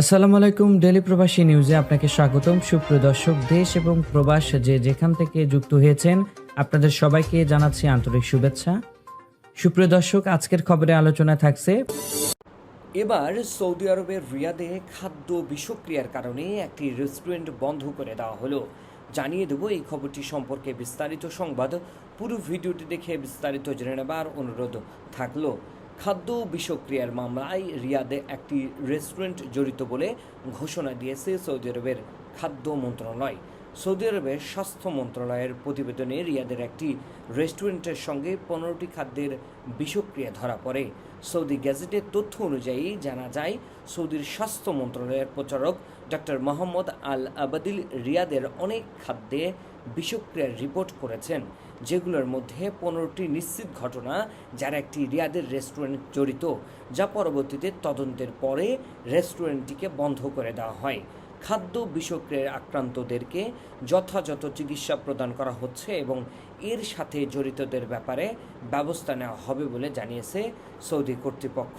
আসসালামু আলাইকুম ডেলি প্রবাসী নিউজে আপনাকে স্বাগতম। সুপ্রিয় দর্শক, দেশ এবং প্রবাস যে যেখান থেকে যুক্ত হয়েছেন, আপনাদের সবাইকে জানাচ্ছি আন্তরিক শুভেচ্ছা। সুপ্রিয় দর্শক, আজকের খবরে আলোচনা থাকছে, এবার সৌদি আরবের রিয়াদে খাদ্য বিষক্রিয়ার কারণে একটি রেস্টুরেন্ট বন্ধ করে দেওয়া হলো। জানিয়ে দেব এই খবরটি সম্পর্কে বিস্তারিত সংবাদ। পুরো ভিডিওটি দেখে বিস্তারিত জেনে নেবার অনুরোধ থাকল। খাদ্য বিষক্রিয়ার মামলায় রিয়াদে একটি রেস্টুরেন্ট জড়িত বলে ঘোষণা দিয়েছে সৌদি আরবের খাদ্য মন্ত্রণালয়। সৌদি আরবের স্বাস্থ্য মন্ত্রণালয়ের প্রতিবেদনে রিয়াদের একটি রেস্টুরেন্টের সঙ্গে পনেরোটি খাদ্যের বিষক্রিয়া ধরা পড়ে। সৌদি গ্যাজেটের তথ্য অনুযায়ী জানা যায়, সৌদির স্বাস্থ্য মন্ত্রণালয়ের প্রচারক ডক্টর মোহাম্মদ আল আবাদিল রিয়াদের অনেক খাদ্যে বিষক্রিয়ার রিপোর্ট করেছেন, যেগুলোর মধ্যে পনেরোটি নিশ্চিত ঘটনা, যার একটি রিয়াদের রেস্টুরেন্ট জড়িত, যা পরবর্তীতে তদন্তের পরে রেস্টুরেন্টটিকে বন্ধ করে দেওয়া হয়। খাদ্য বিষক্রিয়ার আক্রান্তদেরকে যথাযথ চিকিৎসা প্রদান করা হচ্ছে এবং এর সাথে জড়িতদের ব্যাপারে ব্যবস্থা নেওয়া হবে বলে জানিয়েছে সৌদি কর্তৃপক্ষ।